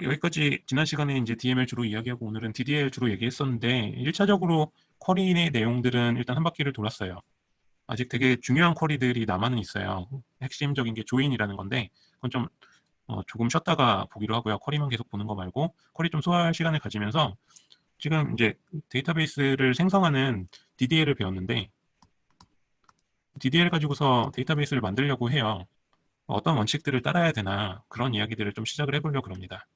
여기까지 지난 시간에 이제 DML 주로 이야기하고 오늘은 DDL 주로 얘기했었는데 1차적으로 쿼리의 내용들은 일단 한 바퀴를 돌았어요. 아직 되게 중요한 쿼리들이 남아는 있어요. 핵심적인 게 조인이라는 건데 그건 좀 어, 조금 쉬었다가 보기로 하고요. 쿼리만 계속 보는 거 말고 쿼리 좀 소화할 시간을 가지면서 지금 이제 데이터베이스를 생성하는 DDL을 배웠는데 DDL 가지고서 데이터베이스를 만들려고 해요. 어떤 원칙들을 따라야 되나 그런 이야기들을 좀 시작을 해보려고 합니다.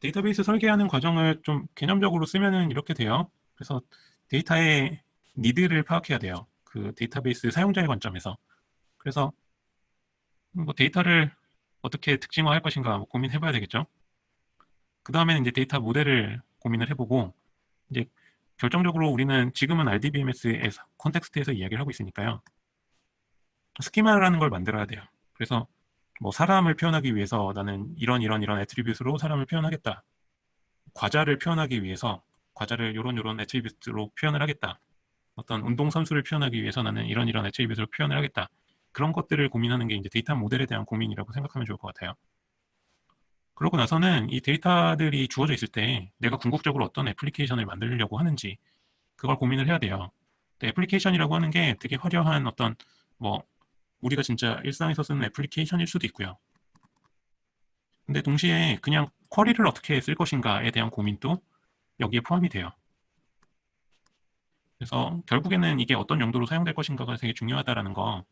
데이터베이스 설계하는 과정을 좀 개념적으로 쓰면은 이렇게 돼요. 그래서 데이터의 니드를 파악해야 돼요. 그 데이터베이스 사용자의 관점에서. 그래서 뭐 데이터를 어떻게 특징화할 것인가 뭐 고민해봐야 되겠죠. 그 다음에는 이제 데이터 모델을 고민을 해보고 이제 결정적으로 우리는 지금은 RDBMS에서 컨텍스트에서 이야기를 하고 있으니까요. 스키마라는 걸 만들어야 돼요. 그래서 뭐 사람을 표현하기 위해서 나는 이런 이런 이런 애트리뷰트로 사람을 표현하겠다. 과자를 표현하기 위해서 과자를 이런 이런 애트리뷰트로 표현을 하겠다. 어떤 운동 선수를 표현하기 위해서 나는 이런 이런 애트리뷰트로 표현을 하겠다. 그런 것들을 고민하는 게 이제 데이터 모델에 대한 고민이라고 생각하면 좋을 것 같아요. 그러고 나서는 이 데이터들이 주어져 있을 때 내가 궁극적으로 어떤 애플리케이션을 만들려고 하는지 그걸 고민을 해야 돼요. 애플리케이션이라고 하는 게 되게 화려한 어떤 뭐 우리가 진짜 일상에서 쓰는 애플리케이션일 수도 있고요. 근데 동시에 그냥 쿼리를 어떻게 쓸 것인가에 대한 고민도 여기에 포함이 돼요. 그래서 결국에는 이게 어떤 용도로 사용될 것인가가 되게 중요하다라는 거,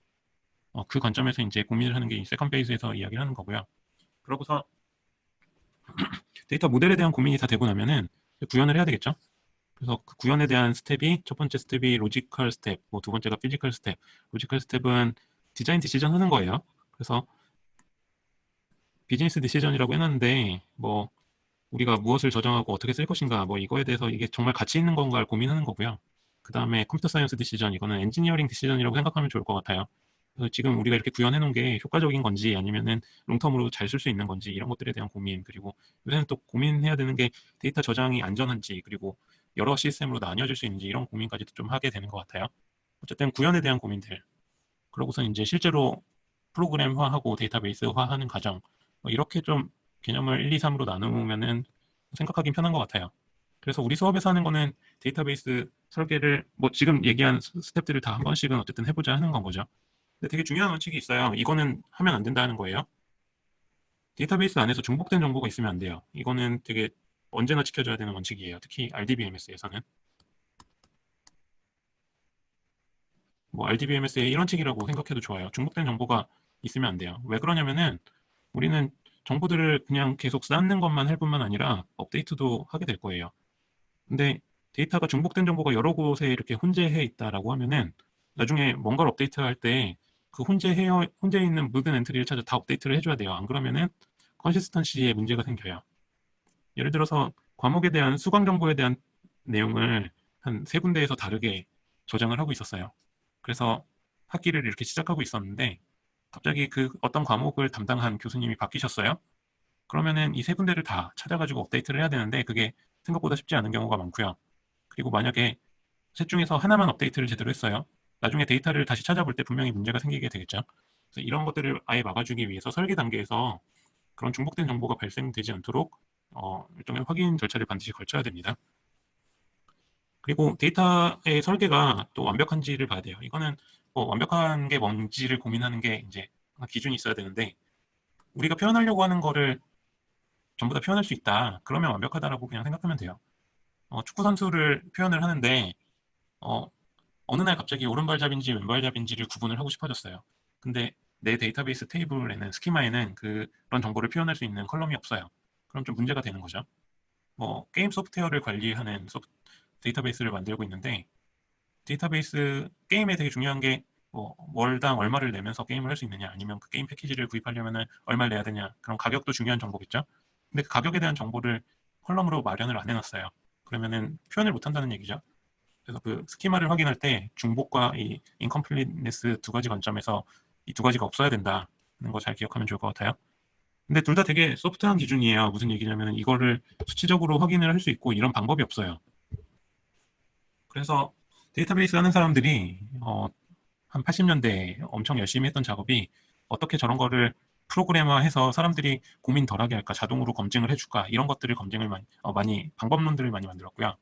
어, 그 관점에서 이제 고민을 하는 게 세컨 페이스에서 이야기를 하는 거고요. 그러고서 데이터 모델에 대한 고민이 다 되고 나면은 구현을 해야 되겠죠. 그래서 그 구현에 대한 스텝이 첫 번째 스텝이 로지컬 스텝, 뭐 두 번째가 피지컬 스텝. 로지컬 스텝은 디자인 디시전 하는 거예요. 그래서 비즈니스 디시전이라고 해놨는데 뭐 우리가 무엇을 저장하고 어떻게 쓸 것인가 뭐 이거에 대해서 이게 정말 가치 있는 건가를 고민하는 거고요. 그 다음에 컴퓨터 사이언스 디시전 이거는 엔지니어링 디시전이라고 생각하면 좋을 것 같아요. 그래서 지금 우리가 이렇게 구현해 놓은 게 효과적인 건지 아니면은 롱텀으로 잘 쓸 수 있는 건지 이런 것들에 대한 고민 그리고 요새는 또 고민해야 되는 게 데이터 저장이 안전한지 그리고 여러 시스템으로 나뉘어질 수 있는지 이런 고민까지도 좀 하게 되는 것 같아요. 어쨌든 구현에 대한 고민들 그러고서 이제 실제로 프로그램화하고 데이터베이스화하는 과정 뭐 이렇게 좀 개념을 1, 2, 3으로 나누면은 생각하기 편한 것 같아요. 그래서 우리 수업에서 하는 거는 데이터베이스 설계를 뭐 지금 얘기한 스텝들을 다 한 번씩은 어쨌든 해보자 하는 건 거죠. 근데 되게 중요한 원칙이 있어요. 이거는 하면 안 된다는 거예요. 데이터베이스 안에서 중복된 정보가 있으면 안 돼요. 이거는 되게 언제나 지켜줘야 되는 원칙이에요. 특히 RDBMS에서는. 뭐 RDBMS의 이런 책이라고 생각해도 좋아요. 중복된 정보가 있으면 안 돼요. 왜 그러냐면은 우리는 정보들을 그냥 계속 쌓는 것만 할 뿐만 아니라 업데이트도 하게 될 거예요. 근데 데이터가 중복된 정보가 여러 곳에 이렇게 혼재해 있다라고 하면은 나중에 뭔가를 업데이트할 때 그 혼재 해 혼재 있는 모든 엔트리를 찾아 다 업데이트를 해줘야 돼요. 안 그러면은 컨시스턴시에 문제가 생겨요. 예를 들어서 과목에 대한 수강 정보에 대한 내용을 한 세 군데에서 다르게 저장을 하고 있었어요. 그래서 학기를 이렇게 시작하고 있었는데 갑자기 그 어떤 과목을 담당한 교수님이 바뀌셨어요. 그러면은 이 세 군데를 다 찾아가지고 업데이트를 해야 되는데 그게 생각보다 쉽지 않은 경우가 많고요. 그리고 만약에 셋 중에서 하나만 업데이트를 제대로 했어요. 나중에 데이터를 다시 찾아볼 때 분명히 문제가 생기게 되겠죠. 그래서 이런 것들을 아예 막아주기 위해서 설계 단계에서 그런 중복된 정보가 발생되지 않도록 어, 일종의 확인 절차를 반드시 걸쳐야 됩니다. 그리고 데이터의 설계가 또 완벽한지를 봐야 돼요. 이거는 뭐 완벽한 게 뭔지를 고민하는 게 이제 기준이 있어야 되는데 우리가 표현하려고 하는 거를 전부 다 표현할 수 있다. 그러면 완벽하다라고 그냥 생각하면 돼요. 어, 축구 선수를 표현을 하는데 어, 어느 날 갑자기 오른발잡인지 왼발잡인지를 구분을 하고 싶어졌어요. 근데 내 데이터베이스 테이블에는 스키마에는 그런 정보를 표현할 수 있는 컬럼이 없어요. 그럼 좀 문제가 되는 거죠. 뭐 게임 소프트웨어를 관리하는 소프, 데이터베이스를 만들고 있는데 데이터베이스 게임에 되게 중요한 게 뭐 월당 얼마를 내면서 게임을 할 수 있느냐 아니면 그 게임 패키지를 구입하려면 얼마를 내야 되냐 그런 가격도 중요한 정보겠죠. 근데 그 가격에 대한 정보를 컬럼으로 마련을 안 해놨어요. 그러면은 표현을 못 한다는 얘기죠. 그래서 그 스키마를 확인할 때 중복과 이 인컴플리트네스 두 가지 관점에서 이 두 가지가 없어야 된다는 거 잘 기억하면 좋을 것 같아요. 근데 둘 다 되게 소프트한 기준이에요. 무슨 얘기냐면 이거를 수치적으로 확인을 할 수 있고 이런 방법이 없어요. 그래서 데이터베이스 하는 사람들이 어, 한 80년대에 엄청 열심히 했던 작업이 어떻게 저런 거를 프로그래머해서 사람들이 고민 덜하게 할까, 자동으로 검증을 해줄까 이런 것들을 검증을 많이, 어, 많이 방법론들을 많이 만들었고요.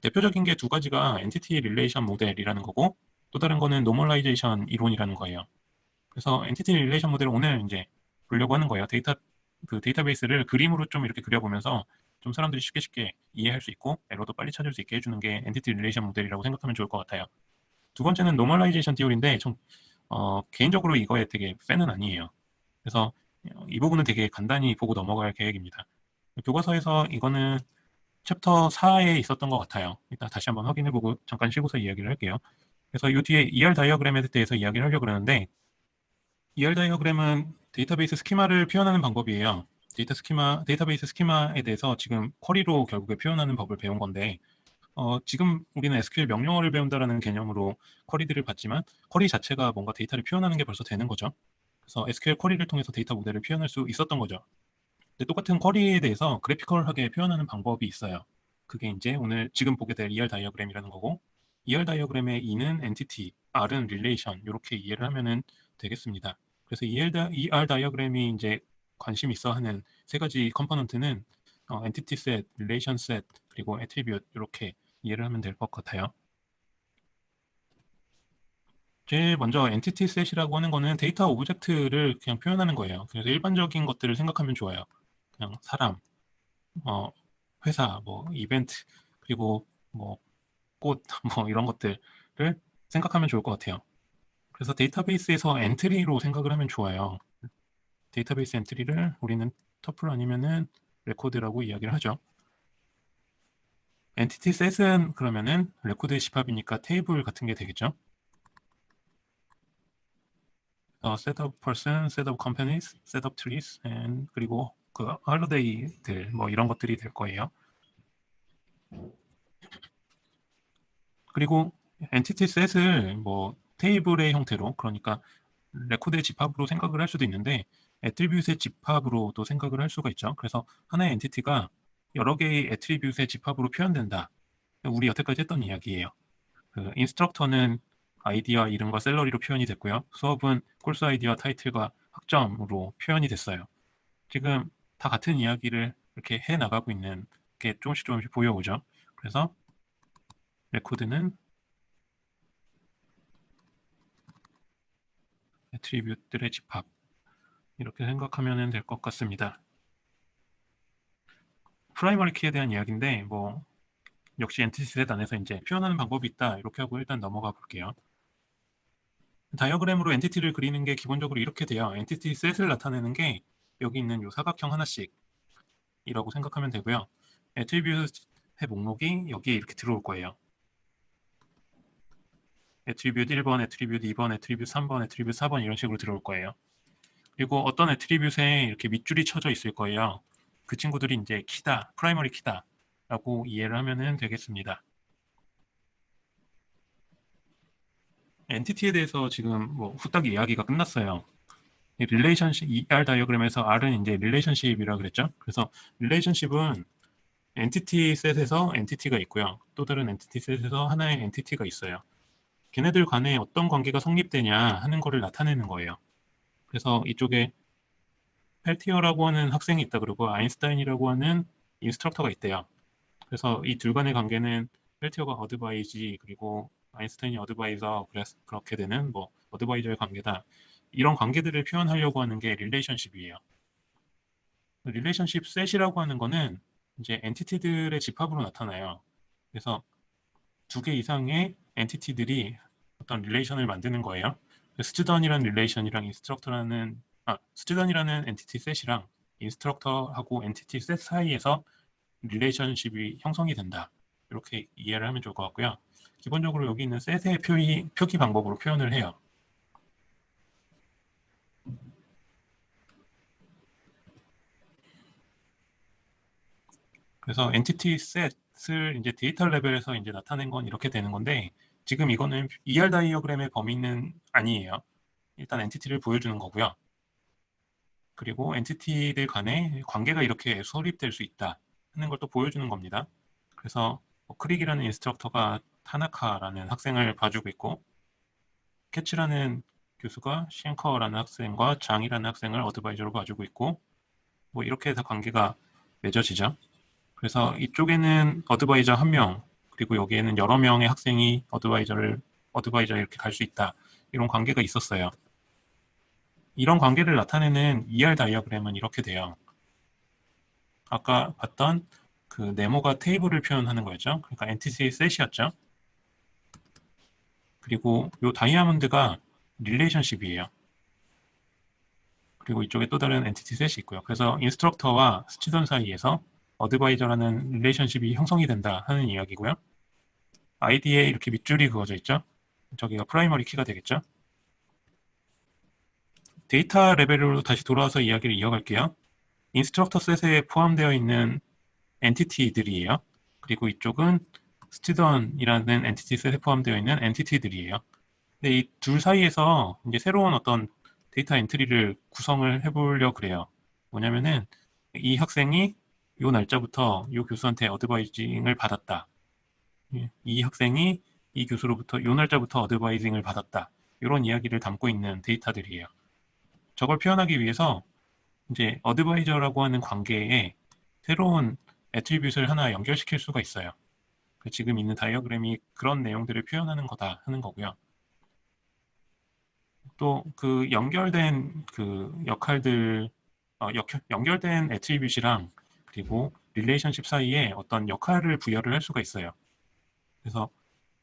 대표적인 게 두 가지가 엔티티 릴레이션 모델이라는 거고 또 다른 거는 노멀라이제이션 이론이라는 거예요. 그래서 엔티티 릴레이션 모델을 오늘 이제 보려고 하는 거예요. 데이터 그 데이터베이스를 그림으로 좀 이렇게 그려보면서 좀 사람들이 쉽게 쉽게 이해할 수 있고 에러도 빨리 찾을 수 있게 해주는 게 엔티티 릴레이션 모델이라고 생각하면 좋을 것 같아요. 두 번째는 노멀라이제이션 티오리인데 좀 어, 개인적으로 이거에 되게 팬은 아니에요. 그래서 이 부분은 되게 간단히 보고 넘어갈 계획입니다. 교과서에서 이거는 챕터 4에 있었던 것 같아요. 이따 다시 한번 확인해보고 잠깐 쉬고서 이야기를 할게요. 그래서 이 뒤에 ER 다이어그램에 대해서 이야기를 하려고 그러는데 ER 다이어그램은 데이터베이스 스키마를 표현하는 방법이에요. 데이터 스키마, 데이터베이스 스키마에 대해서 지금 쿼리로 결국에 표현하는 법을 배운 건데 어, 지금 우리는 SQL 명령어를 배운다라는 개념으로 쿼리들을 봤지만 쿼리 자체가 뭔가 데이터를 표현하는 게 벌써 되는 거죠. 그래서 SQL 쿼리를 통해서 데이터 모델을 표현할 수 있었던 거죠. 똑같은 쿼리에 대해서 그래피컬하게 표현하는 방법이 있어요. 그게 이제 오늘 지금 보게 될 ER 다이어그램이라는 거고 ER 다이어그램의 E는 엔티티, R은 릴레이션 이렇게 이해를 하면은 되겠습니다. 그래서 ER, 다, ER 다이어그램이 이제 관심 있어 하는 세 가지 컴포넌트는 어, 엔티티 셋, 릴레이션 셋, 그리고 애트리뷰트 이렇게 이해를 하면 될 것 같아요. 제일 먼저 엔티티 셋이라고 하는 거는 데이터 오브젝트를 그냥 표현하는 거예요. 그래서 일반적인 것들을 생각하면 좋아요. 그냥 사람, 어, 회사, 뭐 이벤트, 그리고 뭐 꽃, 뭐 이런 것들을 생각하면 좋을 것 같아요. 그래서 데이터베이스에서 엔트리로 생각을 하면 좋아요. 데이터베이스 엔트리를 우리는 터플 아니면은 레코드라고 이야기를 하죠. 엔티티 셋은 그러면은 레코드의 집합이니까 테이블 같은 게 되겠죠. 어, set of person, set of companies, set of trees, and 그리고 그 holiday들 뭐 이런 것들이 될 거예요. 그리고 엔티티 셋을 뭐 테이블의 형태로 그러니까 레코드의 집합으로 생각을 할 수도 있는데 애트리뷰트의 집합으로도 생각을 할 수가 있죠. 그래서 하나의 엔티티가 여러 개의 애트리뷰트의 집합으로 표현된다. 우리 여태까지 했던 이야기예요. 그 인스트럭터는 아이디와 이름과 셀러리로 표현이 됐고요. 수업은 콜스 아이디와 타이틀과 학점으로 표현이 됐어요. 지금 다 같은 이야기를 이렇게 해 나가고 있는 게 조금씩 조금씩 보여오죠. 그래서 레코드는 애트리뷰트들의 집합 이렇게 생각하면 될 것 같습니다. 프라이머리 키에 대한 이야기인데 뭐 역시 엔티티 셋 안에서 이제 표현하는 방법이 있다 이렇게 하고 일단 넘어가 볼게요. 다이어그램으로 엔티티를 그리는 게 기본적으로 이렇게 돼요. 엔티티 셋을 나타내는 게 여기 있는 요 사각형 하나씩이라고 생각하면 되고요. 애트리뷰트의 목록이 여기에 이렇게 들어올 거예요. 애트리뷰트 1번, 애트리뷰트 2번, 애트리뷰트 3번, 애트리뷰트 4번 이런 식으로 들어올 거예요. 그리고 어떤 애트리뷰트에 이렇게 밑줄이 쳐져 있을 거예요. 그 친구들이 이제 키다, 프라이머리 키다 라고 이해를 하면 되겠습니다. 엔티티에 대해서 지금 뭐 후딱 이야기가 끝났어요. 릴레이션십 ER 다이어그램에서 R은 이제 릴레이션십이라 그랬죠. 그래서 릴레이션십은 엔티티 셋에서 엔티티가 있고요. 또 다른 엔티티 셋에서 하나의 엔티티가 있어요. 걔네들 간에 어떤 관계가 성립되냐 하는 거를 나타내는 거예요. 그래서 이쪽에 펠티어라고 하는 학생이 있다 그러고 아인스타인이라고 하는 인스트럭터가 있대요. 그래서 이 둘 간의 관계는 펠티어가 어드바이지 그리고 아인스타인이 어드바이저 그래서 그렇게 되는 뭐 어드바이저의 관계다. 이런 관계들을 표현하려고 하는 게 릴레이션십이에요. 릴레이션십 셋이라고 하는 거는 이제 엔티티들의 집합으로 나타나요. 그래서 두 개 이상의 엔티티들이 어떤 릴레이션을 만드는 거예요. 스튜던이라는 릴레이션이랑 인스트럭터라는 아, 스튜던이라는 엔티티 셋이랑 인스트럭터하고 엔티티 셋 사이에서 릴레이션십이 형성이 된다. 이렇게 이해를 하면 좋을 것 같고요. 기본적으로 여기 있는 셋의 표기, 표기 방법으로 표현을 해요. 그래서 엔티티 셋을 이제 데이터 레벨에서 이제 나타낸 건 이렇게 되는 건데 지금 이거는 ER 다이어그램의 범위는 아니에요. 일단 엔티티를 보여주는 거고요. 그리고 엔티티들 간에 관계가 이렇게 설립될 수 있다 하는 걸 또 보여주는 겁니다. 그래서 뭐 크릭이라는 인스트럭터가 타나카라는 학생을 봐주고 있고 캐치라는 교수가 시앵커라는 학생과 장이라는 학생을 어드바이저로 봐주고 있고 뭐 이렇게 해서 관계가 맺어지죠. 그래서 이쪽에는 어드바이저 한 명, 그리고 여기에는 여러 명의 학생이 어드바이저를 어드바이저 이렇게 갈 수 있다. 이런 관계가 있었어요. 이런 관계를 나타내는 ER 다이어그램은 이렇게 돼요. 아까 봤던 그 네모가 테이블을 표현하는 거였죠. 그러니까 엔티티 셋이었죠. 그리고 이 다이아몬드가 릴레이션십이에요. 그리고 이쪽에 또 다른 엔티티 셋이 있고요. 그래서 인스트럭터와 스튜던 사이에서 어드바이저라는 릴레이션십이 형성이 된다 하는 이야기고요. 아이디에 이렇게 밑줄이 그어져 있죠. 저기가 프라이머리 키가 되겠죠. 데이터 레벨로 다시 돌아와서 이야기를 이어갈게요. 인스트럭터 셋에 포함되어 있는 엔티티들이에요. 그리고 이쪽은 스튜던이라는 엔티티 셋에 포함되어 있는 엔티티들이에요. 근데 이 둘 사이에서 이제 새로운 어떤 데이터 엔트리를 구성을 해보려고 그래요. 뭐냐면은 이 학생이 요 날짜부터 요 교수한테 어드바이징을 받았다. 예, 이 학생이 이 교수로부터 요 날짜부터 어드바이징을 받았다. 이런 이야기를 담고 있는 데이터들이에요. 저걸 표현하기 위해서 이제 어드바이저라고 하는 관계에 새로운 애트리뷰트를 하나 연결시킬 수가 있어요. 그 지금 있는 다이어그램이 그런 내용들을 표현하는 거다 하는 거고요. 또 그 연결된 그 역할들 어, 역, 연결된 애트리뷰트랑 그리고 릴레이션십 사이에 어떤 역할을 부여를 할 수가 있어요. 그래서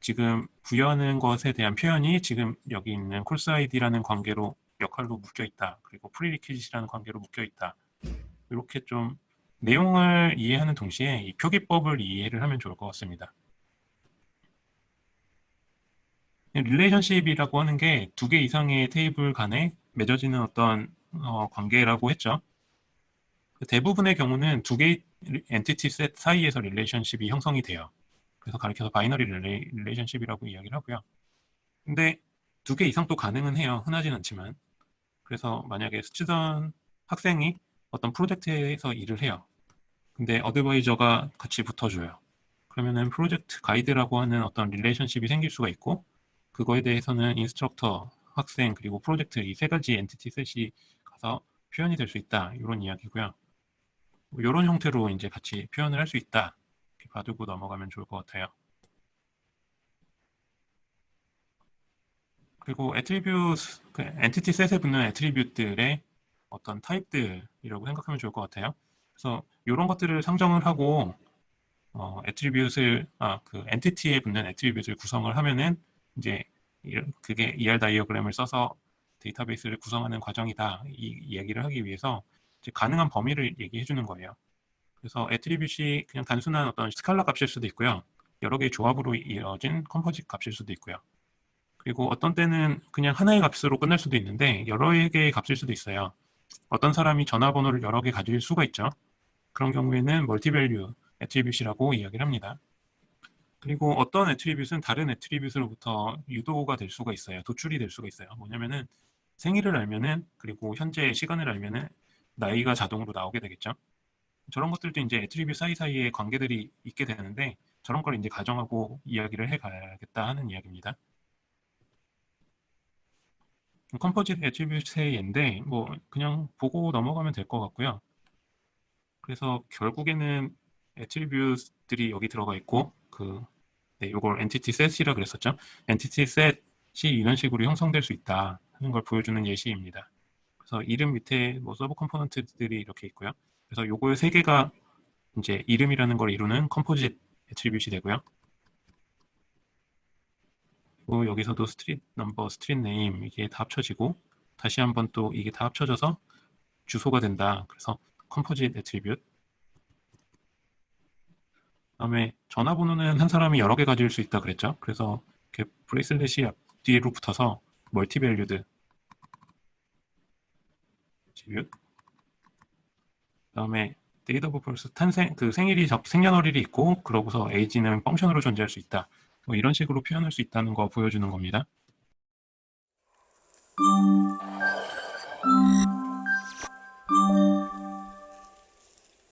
지금 부여하는 것에 대한 표현이 지금 여기 있는 콜스 아이디라는 관계로 역할로 묶여 있다. 그리고 프리리퀴짓이라는 관계로 묶여 있다. 이렇게 좀 내용을 이해하는 동시에 이 표기법을 이해를 하면 좋을 것 같습니다. 릴레이션십이라고 하는 게 두 개 이상의 테이블 간에 맺어지는 어떤 어, 관계라고 했죠. 대부분의 경우는 두 개의 엔티티 셋 사이에서 릴레이션십이 형성이 돼요. 그래서 가리켜서 바이너리 릴레이, 릴레이션십이라고 이야기를 하고요. 근데 두 개 이상도 가능은 해요. 흔하진 않지만. 그래서 만약에 스튜던 학생이 어떤 프로젝트에서 일을 해요. 근데 어드바이저가 같이 붙어줘요. 그러면은 프로젝트 가이드라고 하는 어떤 릴레이션십이 생길 수가 있고 그거에 대해서는 인스트럭터, 학생 그리고 프로젝트 이 세 가지 엔티티 셋이 가서 표현이 될 수 있다 이런 이야기고요. 이런 형태로 이제 같이 표현을 할 수 있다 이렇게 봐두고 넘어가면 좋을 것 같아요. 그리고 애트리뷰트, 그 엔티티 셋에 붙는 애트리뷰트들의 어떤 타입들이라고 생각하면 좋을 것 같아요. 그래서 이런 것들을 상정을 하고 어, 애트리뷰트를 아, 그 엔티티에 붙는 애트리뷰트를 구성을 하면은 이제 그게 ER 다이어그램을 써서 데이터베이스를 구성하는 과정이다 이 이야기를 하기 위해서 가능한 범위를 얘기해 주는 거예요. 그래서 애트리뷰트이 그냥 단순한 어떤 스칼라 값일 수도 있고요. 여러 개의 조합으로 이어진 컴포짓 값일 수도 있고요. 그리고 어떤 때는 그냥 하나의 값으로 끝날 수도 있는데 여러 개의 값일 수도 있어요. 어떤 사람이 전화번호를 여러 개 가질 수가 있죠. 그런 경우에는 멀티밸류 애트리뷰트라고 이야기를 합니다. 그리고 어떤 애트리뷰트는 다른 애트리뷰트로부터 유도가 될 수가 있어요. 도출이 될 수가 있어요. 뭐냐면은 생일을 알면은 그리고 현재 시간을 알면은 나이가 자동으로 나오게 되겠죠. 저런 것들도 이제 애트리뷰트 사이사이에 관계들이 있게 되는데 저런 걸 이제 가정하고 이야기를 해가야겠다 하는 이야기입니다. 컴포짓 애트리뷰트의 예인데 뭐 그냥 보고 넘어가면 될 것 같고요. 그래서 결국에는 애트리뷰트들이 여기 들어가 있고 그 네, 이걸 엔티티 셋이라 그랬었죠. 엔티티 셋이 이런 식으로 형성될 수 있다 하는 걸 보여주는 예시입니다. 그래서 이름 밑에 뭐 서브 컴포넌트들이 이렇게 있고요. 그래서 요거 세 개가 이제 이름이라는 걸 이루는 컴포짓 애트리뷰트 되고요. 그리고 여기서도 스트릿 넘버, 스트릿 네임 이게 다 합쳐지고 다시 한번 또 이게 다 합쳐져서 주소가 된다. 그래서 컴포짓 애트리뷰트 그다음에 전화번호는 한 사람이 여러 개 가질 수 있다 그랬죠. 그래서 이렇게 브레이슬렛이 앞뒤로 붙어서 멀티밸류드 그다음에 데이트 오브 벌스 탄생 그 생일이 적 생년월일이 있고 그러고서 에이지는 펑션으로 존재할 수 있다. 뭐 이런 식으로 표현할 수 있다는 거 보여주는 겁니다.